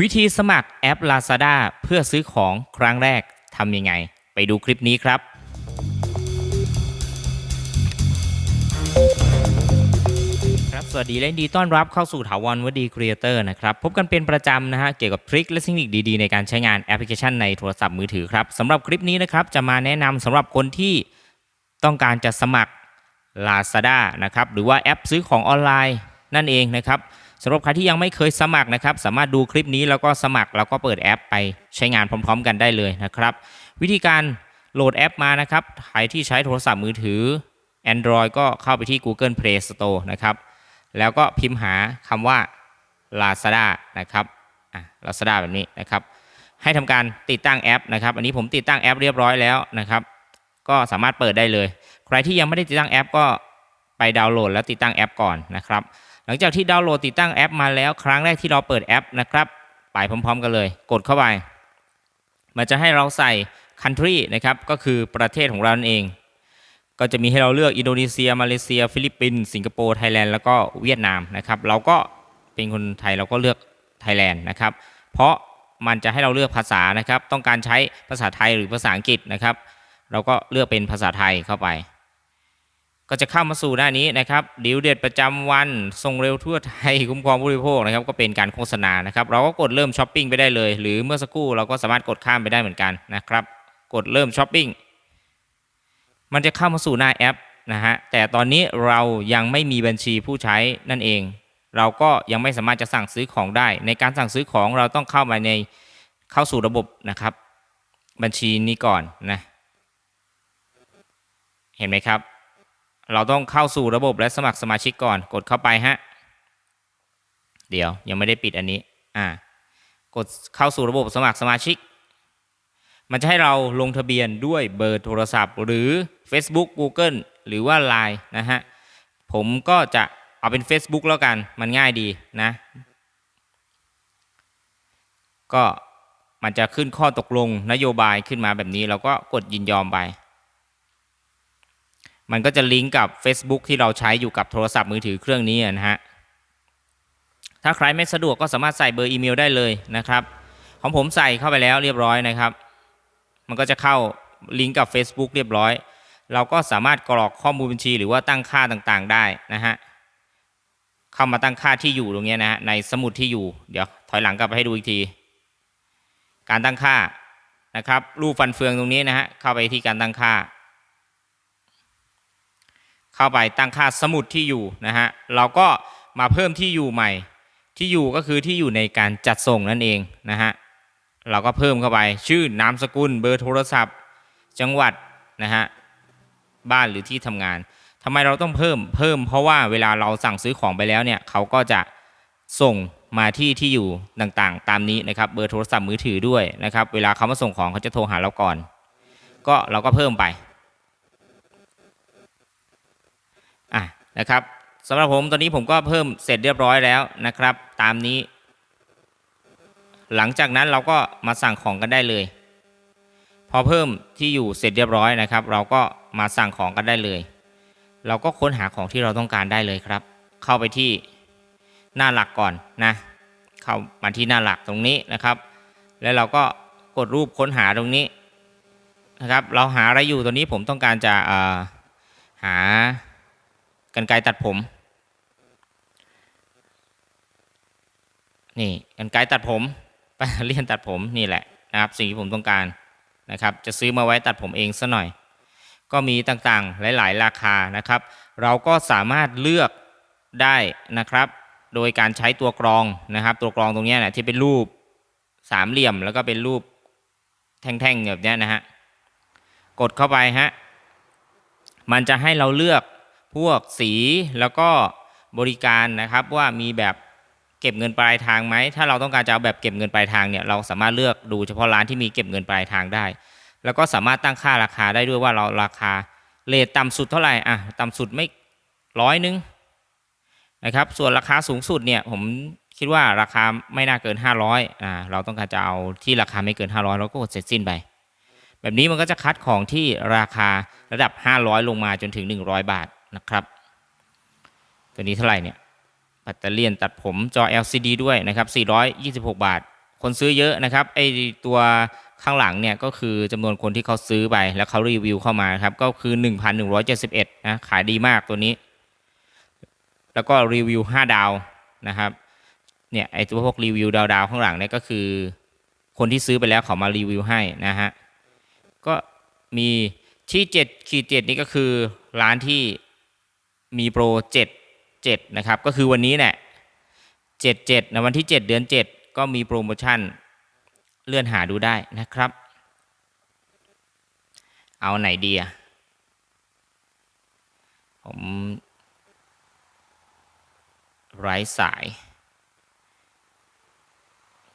วิธีสมัครแอป Lazada เพื่อซื้อของครั้งแรกทำยังไง ไปดูคลิปนี้ครับ ครับ สวัสดีและดีต้อนรับเข้าสู่ถาวรวดีครีเอเตอร์นะครับ พบกันเป็นประจำนะฮะ เกี่ยวกับทริคและเทคนิคดีๆ ในการใช้งานแอปพลิเคชันในโทรศัพท์มือถือครับสำหรับคลิปนี้นะครับจะมาแนะนำสำหรับคนที่ต้องการจะสมัคร Lazada นะครับหรือว่าแอปซื้อของออนไลน์นั่นเองนะครับ สำหรับใครที่ยังไม่เคยสมัครนะครับ สามารถดูคลิปนี้แล้วก็สมัครแล้วก็เปิดแอปไปใช้งานพร้อม ๆ กันได้เลยนะครับ วิธีการโหลดแอปมานะครับใครที่ใช้โทรศัพท์มือถือ Android ก็เข้าไปที่ Google Play Store นะครับ แล้วก็พิมพ์หาคำว่า Lazada นะครับอะ Lazada แบบนี้นะครับ ให้ทำการติดตั้งแอปนะครับ อันนี้ผมติดตั้งแอปเรียบร้อยแล้วนะครับ ก็สามารถเปิดได้เลย ใครที่ยังไม่ได้ติดตั้งแอปก็ไปดาวน์โหลดแล้วติดตั้งแอปก่อนนะครับ หลังจากที่ดาวน์โหลดติดตั้งแอปมาแล้วครั้งแรกที่เราเปิดแอปนะครับ ไปพร้อมๆกันเลย กดเข้าไป มันจะให้เราใส่ country นะครับ ก็คือประเทศของเรานั่นเอง ก็จะมีให้เราเลือกอินโดนีเซีย มาเลเซีย ฟิลิปปินส์ สิงคโปร์ ไทยแลนด์ แล้วก็เวียดนามนะครับ เราก็เป็นคนไทยเราก็เลือกไทยแลนด์นะครับ เพราะมันจะให้เราเลือกภาษานะครับ ต้องการใช้ภาษาไทยหรือภาษาอังกฤษนะครับ เราก็เลือกเป็นภาษาไทยเข้าไป ก็จะเข้ามาสู่หน้านี้นะครับดีลเด็ดประจำวันส่งเร็วทั่วไทยคุ้มครองผู้บริโภคนะครับก็เป็นการโฆษณานะครับเราก็กดเริ่มช้อปปิ้งไปได้เลย หรือเมื่อสักครู่เราก็สามารถกดข้ามไปได้เหมือนกันนะครับกดเริ่มช้อปปิ้งมันจะเข้ามาสู่หน้าแอปนะฮะแต่ตอนนี้เรายังไม่มีบัญชีผู้ใช้นั่นเอง เราก็ยังไม่สามารถจะสั่งซื้อของได้ ในการสั่งซื้อของเราต้องเข้ามาในเข้าสู่ระบบนะครับ บัญชีนี้ก่อนนะเห็นไหมครับ เราต้องเข้าสู่ระบบและสมัครสมาชิกก่อน กดเข้าไปฮะ เดี๋ยวยังไม่ได้ปิดอันนี้ อ่า กดเข้าสู่ระบบสมัครสมาชิก มันจะให้เราลงทะเบียนด้วยเบอร์โทรศัพท์ หรือ Facebook Google หรือว่า Line นะฮะ ผมก็จะเอาเป็น Facebook แล้วกัน มันง่ายดีนะ ก็มันจะขึ้นข้อตกลงนโยบายขึ้นมาแบบนี้ เราก็กดยินยอมไป มันก็จะลิงก์กับ Facebook ที่เราใช้อยู่กับโทรศัพท์มือถือเครื่องนี้นะฮะ ถ้าใครไม่สะดวกก็สามารถใส่เบอร์อีเมลได้เลยนะครับ ของผมใส่เข้าไปแล้วเรียบร้อยนะครับ มันก็จะเข้าลิงก์กับ Facebook เรียบร้อย เราก็สามารถกรอกข้อมูลบัญชี หรือว่าตั้งค่าต่างๆ ได้นะฮะ เข้ามาตั้งค่าที่อยู่ตรงนี้นะฮะในสมุดที่อยู่ เดี๋ยวถอยหลังกลับไปให้ดูอีกที การตั้งค่านะครับ รูปฟันเฟืองตรงนี้นะฮะ เข้าไปที่การตั้งค่า เข้าไปตั้งค่าสมุดที่อยู่นะฮะเราก็มาเพิ่มที่อยู่ใหม่ ที่อยู่ก็คือที่อยู่ในการจัดส่งนั่นเองนะฮะเราก็เพิ่มเข้าไปชื่อนามสกุลเบอร์โทรศัพท์ จังหวัดนะฮะบ้านหรือที่ทำงานทำไมเราต้องเพิ่มเพิ่ม เพราะว่าเวลาเราสั่งซื้อของไปแล้วเนี่ยเขาก็จะส่งมาที่ที่อยู่ต่างๆ ตามนี้นะครับเบอร์โทรศัพท์มือถือด้วยนะครับเวลาเขามาส่งของเขาจะโทรหาเราก่อน ก็เราก็เพิ่มไป อะนะครับสำหรับผมตอนนี้ผมก็เพิ่มเสร็จเรียบร้อยแล้วนะครับ ตามนี้ หลังจากนั้นเราก็มาสั่งของกันได้เลย พอเพิ่มที่อยู่เสร็จเรียบร้อยนะครับ เราก็มาสั่งของกันได้เลย เราก็ค้นหาของที่เราต้องการได้เลยครับ เข้าไปที่หน้าหลักก่อนนะเข้ามาที่หน้าหลักตรงนี้นะครับ แล้วเราก็กดรูปค้นหาตรงนี้นะครับ เราหาอะไรอยู่ตัวนี้ผมต้องการจะเอ่อหา กันไกรตัดผม นี่กันไกรตัดผมไปเลี่ยนตัดผมนี่แหละนะครับสิ่งที่ผมต้องการนะครับ จะซื้อมาไว้ตัดผมเองซะหน่อย ก็มีต่างๆหลาย ๆ ราคานะครับ เราก็สามารถเลือกได้นะครับ โดยการใช้ตัวกรองนะครับ ตัวกรองตรงนี้ยนะที่เป็นรูปสามเหลี่ยมแล้วก็เป็นรูปแท่งๆแบบนี้นะฮะกดเข้าไปฮะมันจะให้เราเลือก พวกสีแล้วก็บริการนะครับว่ามีแบบเก็บเงินปลายทางไหมถ้าเราต้องการจะเอาแบบเก็บเงินปลายทางเนี่ยเราสามารถเลือกดูเฉพาะร้านที่มีเก็บเงินปลายทางได้ แล้วก็สามารถตั้งค่าราคาได้ด้วยว่าเราราคาเลทต่ำสุดเท่าไหร่อะต่ำสุดไม่ร้อยนึงนะครับส่วนราคาสูงสุดเนี่ยผมคิดว่าราคาไม่น่าเกิน 500อ่าเราต้องการจะเอาที่ราคาไม่เกิน 500เราก็กดเสร็จสิ้นไป แบบนี้มันก็จะคัดของที่ราคาระดับ 500 ลงมาจนถึง 100 บาท นะครับตัวนี้เท่าไหร่เนี่ยปัตเตอร์เลียนตัดผมจอ LCD ด้วยนะครับ 426 บาท คนซื้อเยอะนะครับไอตัวข้างหลังเนี่ยก็คือจำนวนคนที่เขาซื้อไปแล้วเขารีวิวเข้ามาครับก็คือ 1,171นะขายดีมากตัวนี้ แล้วก็รีวิว 5 ดาวนะครับเนี่ยไอตัวพวกรีวิวดาวๆข้างหลังเนี่ยก็คือ คนที่ซื้อไปแล้วเขามารีวิวให้นะฮะก็มีที่7ขีด7นี่ก็คือร้านที่ มีโปร7 7นะครับ ก็คือวันนี้เนี่ย7 7นะวันที่7เดือน7ก็มีโปรโมชั่นเลื่อนหาดูได้นะครับ เอาไหนดีอะผมไร้สาย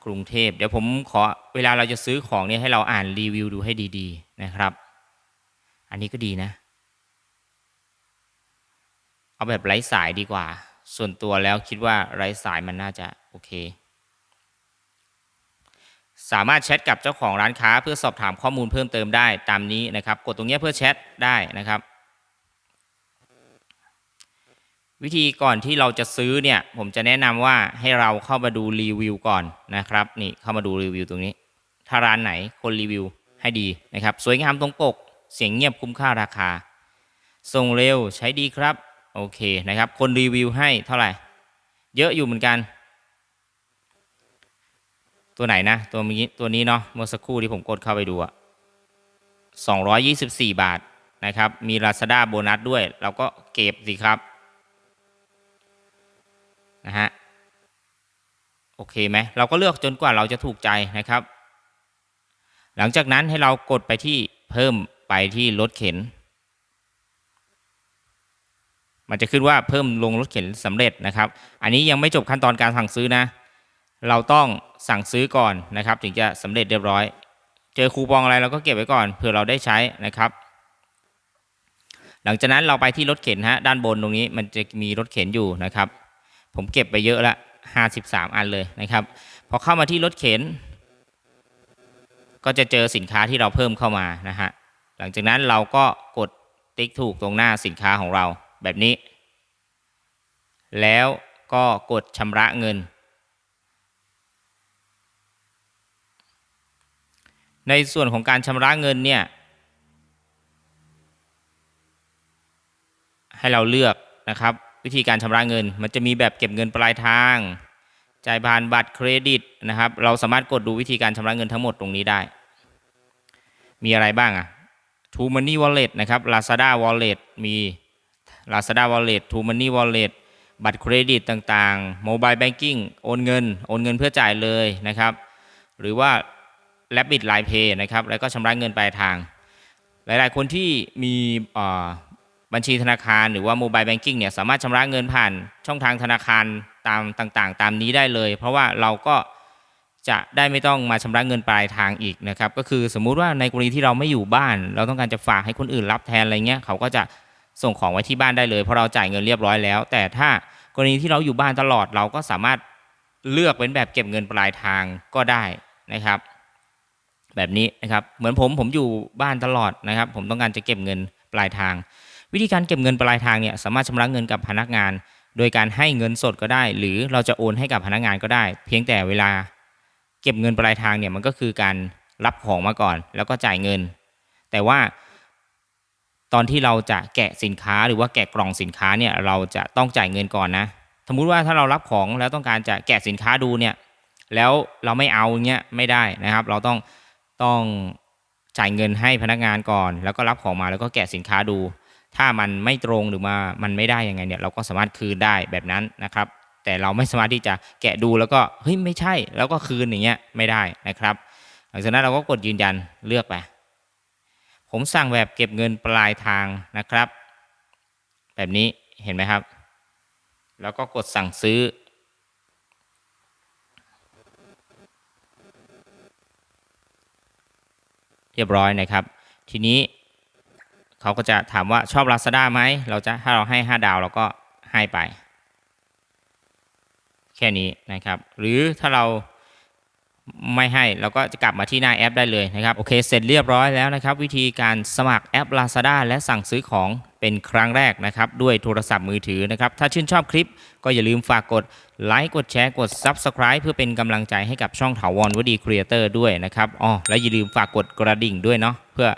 กรุงเทพ เดี๋ยวผมขอเวลาเราจะซื้อของเนี่ยให้เราอ่านรีวิวดูให้ดี ๆ นะครับ อันนี้ก็ดีนะ เอาแบบไร้สายดีกว่า ส่วนตัวแล้วคิดว่าไร้สายมันน่าจะโอเค สามารถแชทกับเจ้าของร้านค้า เพื่อสอบถามข้อมูลเพิ่มเติมได้ตามนี้นะครับ กดตรงนี้เพื่อแชทได้นะครับ วิธีก่อนที่เราจะซื้อเนี่ยผมจะแนะนำว่าให้เราเข้ามาดูรีวิวก่อนนะครับนี่เข้ามาดูรีวิวตรงนี้ ถ้าร้านไหนคนรีวิวให้ดีนะครับ สวยงามตรงปกเสียงเงียบคุ้มค่าราคา ส่งเร็วใช้ดีครับ โอเคนะครับ คนรีวิวให้เท่าไหร่ เยอะอยู่เหมือนกัน ตัวไหนนะ ตัวนี้ตัวนี้เนาะเมื่อสักครู่ที่ผมกดเข้าไปดูอะ224 บาทนะครับ มี Lazada โบนัสด้วย เราก็เก็บสิครับนะฮะโอเคไหมเราก็เลือกจนกว่าเราจะถูกใจนะครับ หลังจากนั้นให้เรากดไปที่เพิ่มไปที่รถเข็น มันจะขึ้นว่าเพิ่มลงรถเข็นสำเร็จนะครับ อันนี้ยังไม่จบขั้นตอนการสั่งซื้อนะ เราต้องสั่งซื้อก่อนนะครับ ถึงจะสำเร็จเรียบร้อย เจอคูปองอะไรเราก็เก็บไว้ก่อนเผื่อเราได้ใช้นะครับ หลังจากนั้นเราไปที่รถเข็นฮะด้านบนตรงนี้มันจะมีรถเข็นอยู่นะครับ ผมเก็บไปเยอะละ53 อันเลยนะครับพอเข้ามาที่รถเข็น ก็จะเจอสินค้าที่เราเพิ่มเข้ามานะฮะหลังจากนั้นเราก็กดติ๊กถูกตรงหน้าสินค้าของเรา แบบนี้ แล้วก็กดชำระเงิน ในส่วนของการชำระเงินเนี่ย ให้เราเลือกนะครับ วิธีการชำระเงิน มันจะมีแบบเก็บเงินปลายทาง จ่ายผ่านบัตรเครดิตนะครับ เราสามารถกดดูวิธีการชำระเงินทั้งหมดตรงนี้ได้ มีอะไรบ้างอะ True Money Wallet นะครับ Lazada Wallet มี Lazada Wallet True Money Wallet บัตรเครดิตต่างๆ Mobile Banking โอนเงิน โอนเงินเพื่อจ่ายเลยนะครับ หรือว่า Rabbit Line Pay นะครับ แล้วก็ชำระเงินปลายทาง หลายๆ คนที่มีบัญชีธนาคารหรือว่า Mobile Banking เนี่ยสามารถชำระเงินผ่านช่องทางธนาคารตามต่างๆ ตามนี้ได้เลย เพราะว่าเราก็จะได้ไม่ต้องมาชำระเงินปลายทางอีกนะครับ ก็คือสมมุติว่าในกรณีที่เราไม่อยู่บ้าน เราต้องการจะฝากให้คนอื่นรับแทนอะไรเงี้ยเขาก็จะ ส่งของไว้ที่บ้านได้เลยเพราะเราจ่ายเงินเรียบร้อยแล้ว แต่ถ้ากรณีที่เราอยู่บ้านตลอดเราก็สามารถเลือกเป็นแบบเก็บเงินปลายทางก็ได้นะครับ แบบนี้นะครับเหมือนผมผมอยู่บ้านตลอดนะครับ ผมต้องการจะเก็บเงินปลายทาง วิธีการเก็บเงินปลายทางเนี่ยสามารถชำระเงินกับพนักงาน โดยการให้เงินสดก็ได้ หรือเราจะโอนให้กับพนักงานก็ได้ เพียงแต่เวลาเก็บเงินปลายทางเนี่ยมันก็คือการรับของมาก่อน แล้วก็จ่ายเงิน แต่ว่า ตอนที่เราจะแกะสินค้าหรือว่าแกะกล่องสินค้าเนี่ยเราจะต้องจ่ายเงินก่อนนะ สมมุติว่าถ้าเรารับของแล้วต้องการจะแกะสินค้าดูเนี่ยแล้วเราไม่เอาเงี้ยไม่ได้นะครับ เราต้องต้องจ่ายเงินให้พนักงานก่อน แล้วก็รับของมาแล้วก็แกะสินค้าดู ถ้ามันไม่ตรงหรือมามันไม่ได้ยังไงเนี่ยเราก็สามารถคืนได้แบบนั้นนะครับ แต่เราไม่สามารถที่จะแกะดูแล้วก็เฮ้ยไม่ใช่ แล้วก็คืนอย่างเงี้ยไม่ได้นะครับ หลังจากนั้นเราก็กดยืนยันเลือกไป ผมสั่งแบบเก็บเงินปลายทางนะครับ แบบนี้เห็นไหมครับ แล้วก็กดสั่งซื้อ เรียบร้อยนะครับ ทีนี้เขาก็จะถามว่าชอบ Lazada ไหมเราจะถ้าเราให้ 5 ดาวเราก็ให้ไป แค่นี้นะครับ หรือถ้าเรา ไม่ให้เราก็จะกลับมาที่หน้าแอปได้เลยนะครับโอเคเสร็จเรียบร้อยแล้วนะครับ วิธีการสมัครแอป Lazada และสั่งซื้อของเป็นครั้งแรกนะครับ ด้วยโทรศัพท์มือถือนะครับ ถ้าชื่นชอบคลิปก็อย่าลืมฝากกดไลค์กดแชร์กด Subscribe เพื่อเป็นกำลังใจให้กับช่องถาวรวดีครีเอเตอร์ด้วยนะครับอ๋อและอย่าลืมฝากกดกระดิ่งด้วยเนาะเพื่อ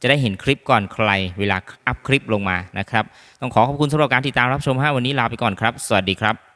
จะได้เห็นคลิปก่อนใครเวลาอัพคลิปลงมานะครับ ต้องขอขอบคุณสำหรับการติดตามรับชมฮะวันนี้ลาไปก่อนครับ สวัสดีครับ